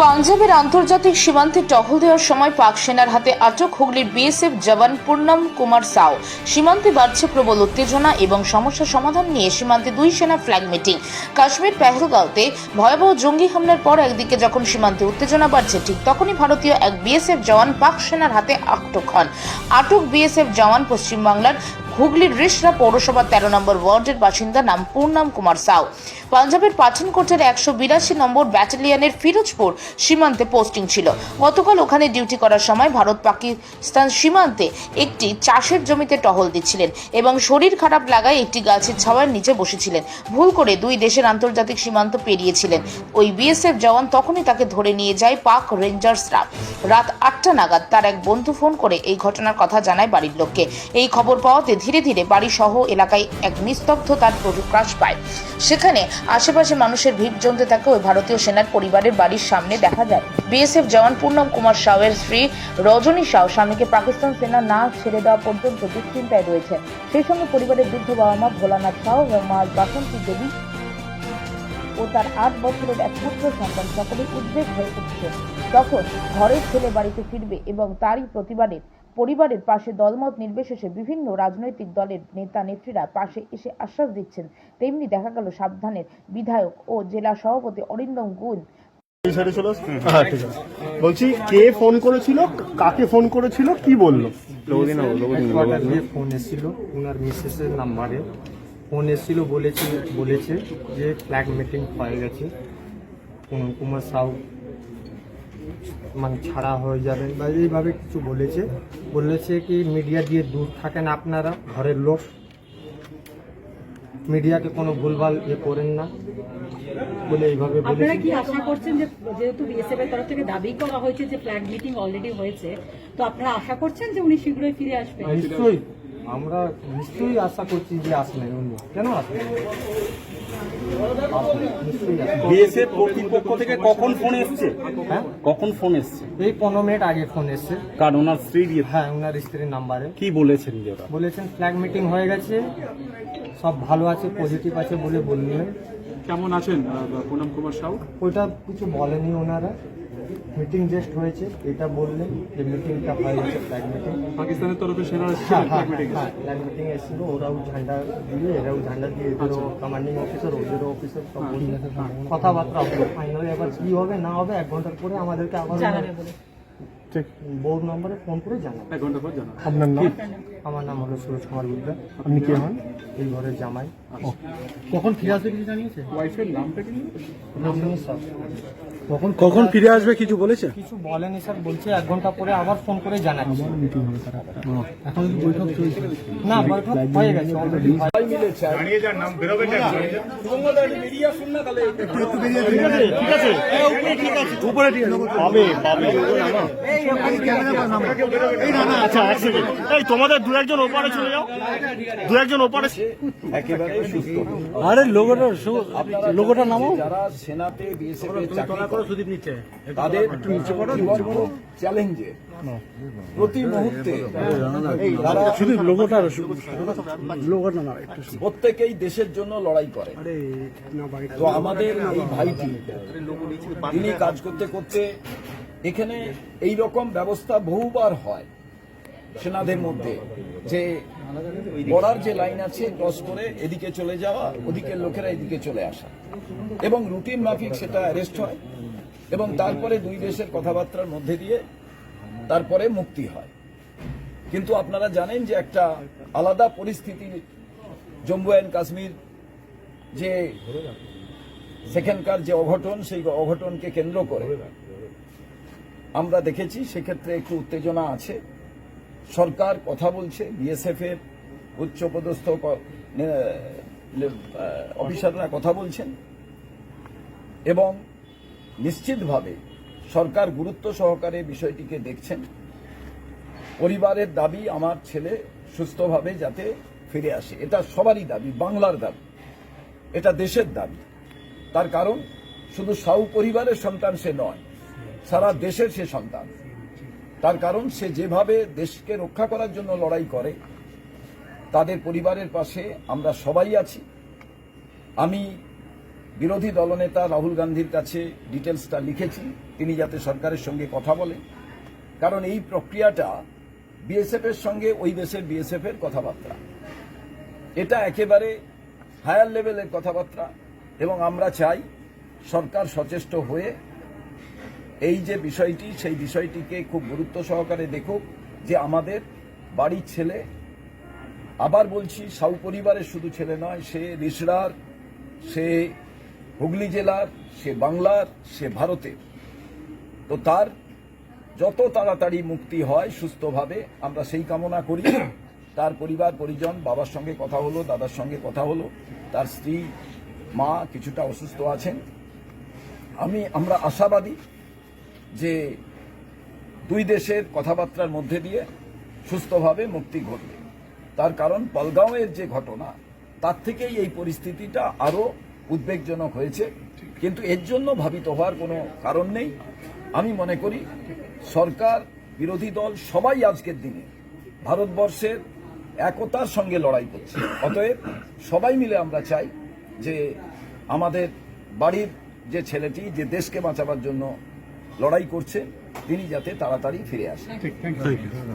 পাঞ্জাবের আন্তর্জাতিক সীমান্তে টহল দেওয়ার সময় পাক সেনার হাতে আটক হুগলির বিএসএফ জওয়ান পূর্ণম কুমার সাও। সীমান্তে বাড়ছে প্রবল উত্তেজনা এবং সমস্যা সমাধান নিয়ে সীমান্তে দুই সেনা ফ্ল্যাগ মিটিং। কাশ্মীর পেহলগাঁওতে ভয়াবহ জঙ্গি হামলার পর একদিকে যখন সীমান্তে উত্তেজনা বাড়ছে, ঠিক তখনই ভারতীয় এক বিএসএফ জওয়ান পাক সেনার হাতে আটক হন। আটক বিএসএফ জওয়ান পশ্চিমবাংলার হুগলির রিসরা পৌরসভার তেরো নম্বর ওয়ার্ডের বাসিন্দা নাম পূর্ণাম কুমার সাউ। পাঞ্জাবের পাঠানকোটের একশো বিরাশি নম্বর ব্যাটালিয়নের ফিরোজপুর সীমান্তে পোস্টিং ছিল। গতকাল ওখানে ডিউটি করার সময় ভারত পাকিস্তান সীমান্তে একটি চাষের জমিতে টহল দিচ্ছিলেন এবং শরীর খারাপ লাগায় একটি গাছের ছাওয়ার নিচে বসেছিলেন। ভুল করে দুই দেশের আন্তর্জাতিক সীমান্ত পেরিয়েছিলেন। ওই বিএসএফ জওয়ান তখনই তাকে ধরে নিয়ে যায় পাক রেঞ্জার্সরা। রাত আটটা নাগাদ তার এক বন্ধু ফোন করে এই ঘটনার কথা জানায় বাড়ির লোককে। এই খবর পাওয়াতে ধীরে ধীরে বাড়ি সহ এলাকায় এক নিস্তব্ধতার প্রকাশ পায়। সেখানে আশেপাশে মানুষের ভিড় জমতে থাকে ওই ভারতীয় সেনার পরিবারের বাড়ির সামনে দেখা যায়। বিএসএফ জওয়ান পূর্ণম কুমার সাউয়ের স্ত্রী রজনী সাউ স্বামীকে পাকিস্তান সেনা না ছেড়ে দেওয়া পর্যন্ত দুশ্চিন্তায় রয়েছে। সেই সঙ্গে পরিবারের বৃদ্ধ বাবা মা ভোলানাথ সাউ এবং মা বাসন্তী দেবী ও তার আট বছরের এক পুত্র সন্তান সকলে উদ্বেগ হয়ে উঠছে। তখন ঘরের ছেলে বাড়িতে ফিরবে এবং তারই প্রতিবাদে পরিবারের পাশে দলমত নির্বিশেষে বিভিন্ন রাজনৈতিক দলের নেতা নেত্রীরা পাশে এসে আশ্বাস দিচ্ছেন। তেমনি দেখা গেল সাবধানের বিধায়ক ও জেলা সভাপতি অরিন্দম গুণ। হ্যাঁ বলছি কে ফোন করেছিল? কাকে ফোন করেছিল? কি বলল? ফোন এসেছিল ওনার মিসেসের নাম্বারে। ফোন এসেছিল বলেছে বলেছে যে ফ্ল্যাগ মিটিং হয়ে গেছে। কুমার সাউ মানে ছাড়া হয়ে যাবেন বা এইভাবে কিছু বলেছে। বলেছে কি মিডিয়া দিয়ে দূর থাকেন আপনারা ঘরের লোক। মিডিয়াকে কোনো ভুলভাল ইয়ে করেন না। বলে এইভাবে আপনারা কি আশা করছেন যে যেহেতু বিএসএফ এর তরফ থেকে দাবি করা হয়েছে যে ফ্ল্যাগ মিটিং অলরেডি হয়েছে তো আপনারা আশা করছেন যে উনি শীঘ্রই ফিরে আসবেন? নিশ্চয়ই। আমরা নিশ্চয়ই আশা করছি যে আসবেন উনি কেন আসবেন। বিএসএফ কর্তৃপক্ষ থেকে কখন ফোন এসছে? হ্যাঁ? কখন ফোন এসছে? এই পনেরো মিনিট আগে ফোন এসছে। কারণ ওনার স্ত্রী হ্যাঁ ওনার স্ত্রীর নাম্বারে। কি বলেছেন যে বলেছেন ফ্ল্যাগ মিটিং হয়ে গেছে সব ভালো আছে পজিটিভ আছে বলে বললেন। কেমন আছেন পুনম কুমার সাউ? ওইটা কিছু বলেনি ওনারা। মিটিং জাস্ট হয়েছে এটা বললে যে মিটিংটা হয়েছে ফ্ল্যাগ মিটিং পাকিস্তানের তরফে সেনা হ্যাঁ ফ্ল্যাগ হ্যাঁ। হ্যাঁ ফ্ল্যাগ মিটিং এসেছিল ওরাও ঝান্ডা দিয়ে এরাও ঝান্ডা দিয়ে এদেরও কমান্ডিং অফিসার ওদেরও অফিসার সব বললেন কথাবার্তা হবে। ফাইনালি এবার কি হবে না হবে এক ঘণ্টার পরে আমাদেরকে আবার বলে বউর নম্বরে ফোন করে জানাবে। এক ঘণ্টা পর জানা আপনার নাম? আমার নাম হলো সুরজ কুমার গুপ্তা। আপনি কে হন? এই ঘরের জামাই। কখন ফিরে আসবে কিছু জানিয়েছে? ওয়াইফের নামটা কি রজনী স্যার। কখন কখন ফিরে আসবে কিছু বলেছে? কিছু বলেনি স্যার বলছে এক ঘণ্টা পরে আবার ফোন করে জানাচ্ছি। এখন বৈঠক চলছে। না বৈঠক হয়ে গেছে অলরেডি পাবে পাবে। আচ্ছা এক এই তোমাদের দু একজন ওপারে চলে যাও। দু একজন ওপারে একেবারে সুস্থ। আরে লোগোটা লোগোটা নামাও? যারা সেনাতে বিএসএফ এর চাকরি করে, তাদের জীবন খুব চ্যালেঞ্জে প্রতি মুহূর্তে। শুধু লোগোটা লোগোটা না প্রত্যেকেই দেশের জন্য লড়াই করে। তো আমাদের এই ভাইটি তিনি কাজ করতে করতে এখানে এই রকম ব্যবস্থা বহুবার হয় সেনাদের মধ্যে, যে বর্ডার যে লাইন আছে ক্রস করে এদিকে চলে যাওয়া, ওদিকের লোকেরা এদিকে চলে আসা। এবং রুটিন মাফিক সেটা অ্যারেস্ট হয় এবং তারপরে দুই দেশের কথাবার্তার মধ্যে দিয়ে তারপরে মুক্তি হয়। কিন্তু আপনারা জানেন যে একটা আলাদা পরিস্থিতি, জম্মু অ্যান্ড কাশ্মীর যে সেখানকার যে অঘটন, সেই অঘটনকে কেন্দ্র করে আমরা দেখেছি, সেক্ষেত্রে একটু উত্তেজনা আছে। সরকার কথা বলছে বিএসএফ এর উচ্চপদস্থ অফিসাররা কথা বলছেন। এবং নিশ্চিতভাবে সরকার গুরুত্ব সহকারে বিষয়টিকে দেখছেন। পরিবারের দাবি আমার ছেলে সুস্থভাবে যাতে ফিরে আসে। এটা সবারই দাবি, বাংলার দাবি। এটা দেশের দাবি। তার কারণ, শুধু সাউ পরিবারের সন্তান সে নয় সারা দেশের সে সন্তান। তার কারণ সে যেভাবে দেশকে রক্ষা করার জন্য লড়াই করে, তাদের পরিবারের পাশে আমরা সবাই আছি। আমি বিরোধী দলনেতা রাহুল গান্ধীর কাছে ডিটেলসটা লিখেছি, তিনি যাতে সরকারের সঙ্গে কথা বলে কারণ এই প্রক্রিয়াটা বিএসএফ এর সঙ্গে ওই দেশের বিএসএফ এর কথাবার্তা। এটা একেবারে হায়ার লেভেলের কথাবার্তা এবং আমরা চাই সরকার সচেষ্ট হয়ে এই যে বিষয়টি, সেই বিষয়টিকে খুব গুরুত্ব সহকারে দেখুক যে আমাদের বাড়ির ছেলে, আবার বলছি সাউ পরিবারের শুধু ছেলে নয়, সে রিসড়ার সে হুগলি জেলার, সে বাংলার, সে ভারতের। তো তার যত তাড়াতাড়ি মুক্তি হয় সুস্থভাবে, আমরা সেই কামনা করি। তার পরিবার, পরিজন, বাবার সঙ্গে কথা হলো, দাদার সঙ্গে কথা হলো, তার স্ত্রী, মা কিছুটা অসুস্থ আছেন। আমি, আমরা আশাবাদী যে দুই দেশের কথাবার্তার মধ্যে দিয়ে সুস্থভাবে মুক্তি ঘটবে। তার কারণ পলগাঁওয়ের যে ঘটনা, তার থেকেই এই পরিস্থিতিটা আরও উদ্বেগজনক হয়েছে। কিন্তু এর জন্য ভাবিত হওয়ার কোনো কারণ নেই। আমি মনে করি, সরকার, বিরোধী দল সবাই আজকের দিনে ভারতবর্ষের একতার সঙ্গে লড়াই করছে। অতএব সবাই মিলে আমরা চাই যে আমাদের বাড়ির যে ছেলেটি, যে দেশকে বাঁচাবার জন্য লড়াই করছে তিনি যাতে তাড়াতাড়ি ফিরে আসেন।